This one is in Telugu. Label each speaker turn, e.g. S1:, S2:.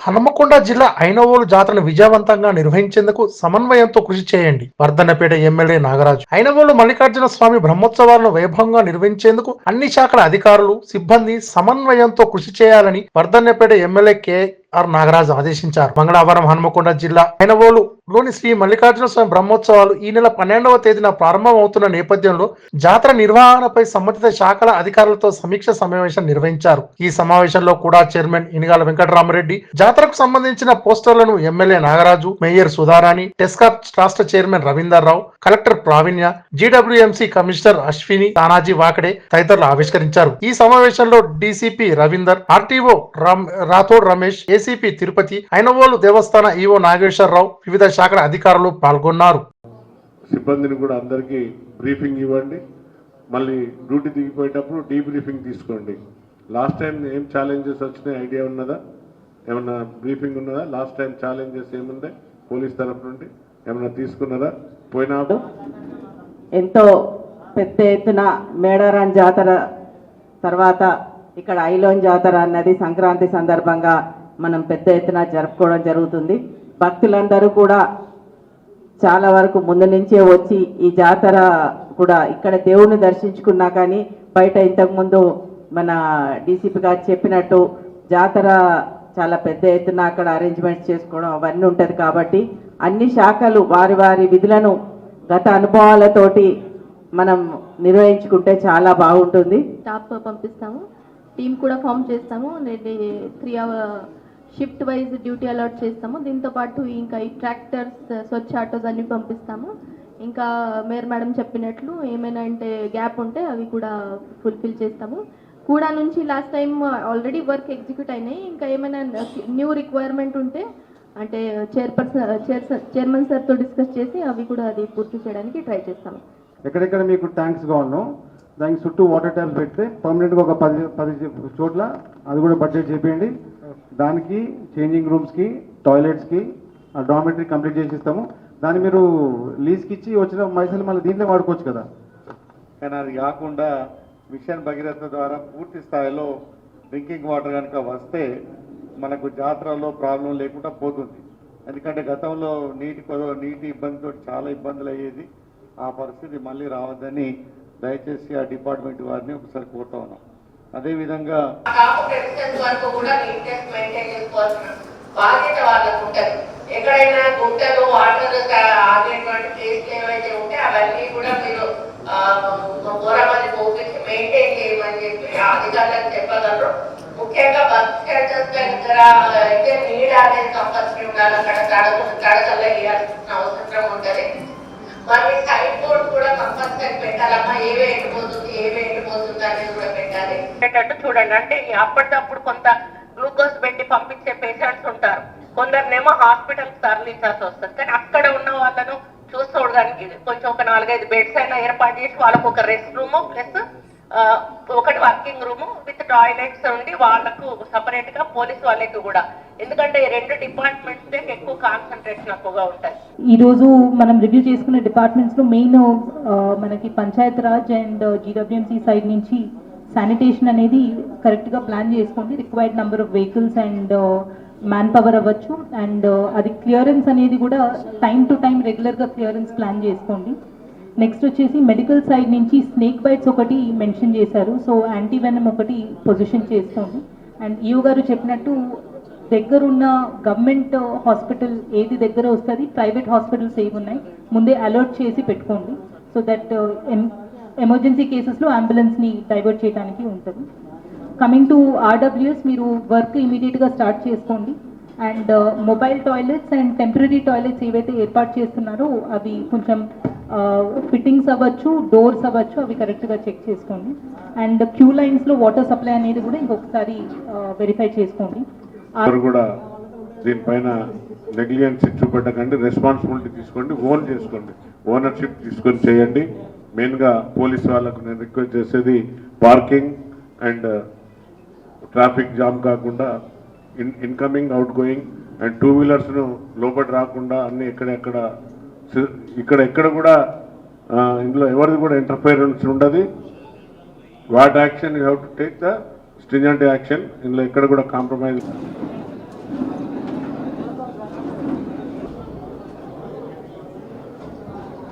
S1: హనుమకొండ జిల్లా ఐనవోలు జాతరను విజయవంతంగా నిర్వహించేందుకు సమన్వయంతో కృషి చేయండి. వర్ధన్నపేట ఎమ్మెల్యే నాగరాజు. ఐనవోలు మల్లికార్జున స్వామి బ్రహ్మోత్సవాలను వైభవంగా నిర్వహించేందుకు అన్ని శాఖల అధికారులు సిబ్బంది సమన్వయంతో కృషి చేయాలని Wardhannapet MLA K. R Nagaraju ఆదేశించారు. మంగళవారం హనుమకొండ జిల్లా ఐనవోలు లోని శ్రీ మల్లికార్జున స్వామి బ్రహ్మోత్సవాలు ఈ నెల పన్నెండవ తేదీన ప్రారంభమవుతున్న నేపథ్యంలో జాతర నిర్వహణపై సంబంధిత శాఖల అధికారులతో సమీక్ష సమావేశం నిర్వహించారు. ఈ సమావేశంలో కూడా చైర్మన్ ఇనిగాల వెంకటరామరెడ్డి జాతరకు సంబంధించిన పోస్టర్లను MLA Nagaraju mayor Sudharani TESCAB రాష్ట్ర chairman Ravinder Rao collector Pravinya GWMC commissioner Ashwini Tanaji Wakade తదితరులు ఆవిష్కరించారు. ఈ సమావేశంలో DCP Ravinder RTO Rathod Ramesh ACP Tirupati Inavolu దేవస్థాన ఈవో నాగేశ్వరరావు వివిధ శాఖల అధికారులు పాల్గొన్నారు.
S2: సిబ్బందిని కూడా అందరికీ బ్రీఫింగ్ ఇవ్వండి. మళ్ళీ డ్యూటీ దిగిపోయేటప్పుడు డీ బ్రీఫింగ్ తీసుకోండి. లాస్ట్ టైం ఏం ఛాలెంజెస్ వచ్చినాయి ఐడియా ఉన్నదా? ఏమన్నా బ్రీఫింగ్ ఉన్నదా? లాస్ట్ టైం ఛాలెంజెస్ ఏముంది? పోలీస్ తరఫు నుండి ఏమన్నా తీసుకున్నారా పోయినా
S3: ఎంతో పెద్ద ఎత్తున మేడారం జాతర తర్వాత ఇక్కడ ఐలోన్ జాతర అన్నది సంక్రాంతి సందర్భంగా మనం పెద్ద ఎత్తున జరుపుకోవడం జరుగుతుంది. భక్తులందరూ కూడా చాలా వరకు ముందు నుంచే వచ్చి ఈ జాతర కూడా ఇక్కడ దేవుణ్ణి దర్శించుకున్నా కానీ బయట ఇంతకుముందు మన డీసీపీ గారు చెప్పినట్టు జాతర చాలా పెద్ద ఎత్తున అక్కడ అరేంజ్మెంట్స్ చేసుకోవడం అవన్నీ ఉంటుంది కాబట్టి అన్ని శాఖలు వారి వారి విధులను గత అనుభవాలతోటి మనం నిర్వహించుకుంటే చాలా బాగుంటుంది.
S4: స్టాఫ్ పంపిస్తాము. టీం కూడా ఫామ్ చేస్తాము. Three hour eh, shift wise duty allot చేస్తాము. దీంతో పాటు ఇంకా ఈ ట్రాక్టర్స్ స్వచ్ఛ ఆటోస్ అన్ని పంపిస్తాము. ఇంకా మేయర్ మేడం చెప్పినట్లు ఏమైనా అంటే గ్యాప్ ఉంటే అవి కూడా ఫుల్ఫిల్ చేస్తాము. కూడా నుంచి last time already work execute అయినాయి. ఇంకా ఏమైనా న్యూ రిక్వైర్మెంట్ ఉంటే అంటే చైర్పర్సన్ చైర్మన్ సార్తో డిస్కస్ చేసి అవి కూడా అది పూర్తి చేయడానికి ట్రై చేస్తాము.
S5: ఎక్కడెక్కడ మీకు థ్యాంక్స్గా ఉన్నాం దానికి చుట్టూ వాటర్ ట్యాంక్స్ పెడితే పర్మనెంట్గా ఒక పది పది చోట్ల అది కూడా బడ్జెట్ చేయండి దానికి చేంజింగ్ రూమ్స్కి టాయిలెట్స్కి డార్మెటరీ కంప్లీట్ చేసి ఇస్తాము దాన్ని మీరు లీజ్కి ఇచ్చి వచ్చిన పైసలు మళ్ళీ దీంట్లో వాడుకోవచ్చు కదా.
S2: కానీ అది కాకుండా మిషన్ భగీరథ ద్వారా పూర్తి స్థాయిలో డ్రింకింగ్ వాటర్ కనుక వస్తే మనకు జాతరలో ప్రాబ్లం లేకుండా పోతుంది. ఎందుకంటే గతంలో నీటి నీటి ఇబ్బందితో చాలా ఇబ్బందులు అయ్యేది. ఆ పరిస్థితి మళ్ళీ రావద్దని దయచేసి ఆ డిపార్ట్మెంట్ వారిని ఒకసారి కోరుతా ఉన్నాం. అదేవిధంగా
S6: కాపు వరకు కూడా నీట్నెస్ మెయింటైన్ చేసుకోవాల్సిన బాధ్యత వాళ్ళకు ఉంటది. ఎక్కడైనా గుంటలు వాటర్ ఆగేటువంటి ప్లేస్లు ఏవైతే ఉంటే అవన్నీ కూడా మీరు గోరమని పోపించి మెయింటైన్ చేయమని చెప్పి అధికారులకు చెప్పగలరు. ముఖ్యంగా బస్ స్టాండర్స్ దగ్గర అయితే నీడ అనేది కంపల్సరీ ఉండాలి. అక్కడ తడక తడకల్లో వేయాల్సిన అవసరం ఉంటది. మరి సైడ్ కూడా కంపల్సరీ పెట్టాలమ్మా. అనేది కూడా పెట్టాలి. పెట్టేటట్టు చూడండి. అంటే అప్పటికప్పుడు కొంత గ్లూకోజ్ పెట్టి పంపించే పేషెంట్స్ ఉంటారు. కొందరినేమో హాస్పిటల్ తరలించాల్సి వస్తుంది. కానీ అక్కడ ఉన్న వాళ్ళను చూసుకోవడానికి కొంచెం ఒక నాలుగైదు బెడ్స్ అయినా ఏర్పాటు చేసి వాళ్ళకు ఒక రెస్ట్ రూమ్ ప్లస్ ఒకటి వర్కింగ్ రూమ్ విత్ టాయిలెట్స్ ఉండి వాళ్ళకు సపరేట్గా పోలీస్ వాళ్ళకి కూడా. ఎందుకంటే రెండు డిపార్ట్మెంట్స్ ఎక్కువ కాన్సన్ట్రేషన్ ఎక్కువగా ఉంటాయి.
S7: ఈ రోజు మనం రివ్యూ చేసుకున్న డిపార్ట్మెంట్స్లో మెయిన్ మనకి Panchayat Raj and GWMC side నుంచి శానిటేషన్ అనేది కరెక్ట్గా ప్లాన్ చేసుకోండి. Required number of vehicles and man power అవ్వచ్చు. అండ్ అది క్లియరెన్స్ అనేది కూడా టైం టు టైం రెగ్యులర్గా క్లియరెన్స్ ప్లాన్ చేసుకోండి. నెక్స్ట్ వచ్చేసి మెడికల్ సైడ్ నుంచి స్నేక్ బైట్స్ ఒకటి మెన్షన్ చేశారు. సో యాంటీవెనమ్ ఒకటి పొజిషన్ చేసుకోండి అండ్ ఈయో గారు చెప్పినట్టు దగ్గరున్న గవర్నమెంట్ హాస్పిటల్ ఏది దగ్గర వస్తుంది ప్రైవేట్ హాస్పిటల్స్ ఏవి ఉన్నాయి ముందే అలర్ట్ చేసి పెట్టుకోండి. సో దట్ ఎమర్జెన్సీ కేసెస్లో అంబులెన్స్ని డైవర్ట్ చేయడానికి ఉంటుంది. కమింగ్ టు ఆర్డబ్ల్యూఎస్ మీరు వర్క్ ఇమీడియట్గా స్టార్ట్ చేసుకోండి. And mobile toilets and temporary toilets ఏవైతే ఏర్పాటు చేస్తున్నారో అవి కొంచెం ఫిట్టింగ్స్ అవ్వచ్చు డోర్స్ అవ్వచ్చు అవి కరెక్ట్గా చెక్ చేసుకోండి. అండ్ క్యూ లైన్స్లో వాటర్ సప్లై అనేది కూడా ఇంకొకసారి వెరిఫై చేసుకోండి.
S2: కూడా దీనిపైన నెగ్లిజెన్స్ చూపెట్టకండి రెస్పాన్సిబిలిటీ తీసుకోండి ఓన్ చేసుకోండి. ఓనర్షిప్ తీసుకొని చేయండి. మెయిన్గా పోలీస్ వాళ్ళకు నేను రిక్వెస్ట్ చేసేది పార్కింగ్ అండ్ ట్రాఫిక్ జామ్ కాకుండా in incoming outgoing and two వీలర్స్ను లోపల రాకుండా అన్ని ఎక్కడెక్కడ ఇక్కడ ఎక్కడ కూడా ఇందులో ఎవరిది కూడా ఇంటర్ఫీరెన్స్ ఉండదు. What action you have to take the stringent action ఇందులో ఎక్కడ కూడా కాంప్రమైజ్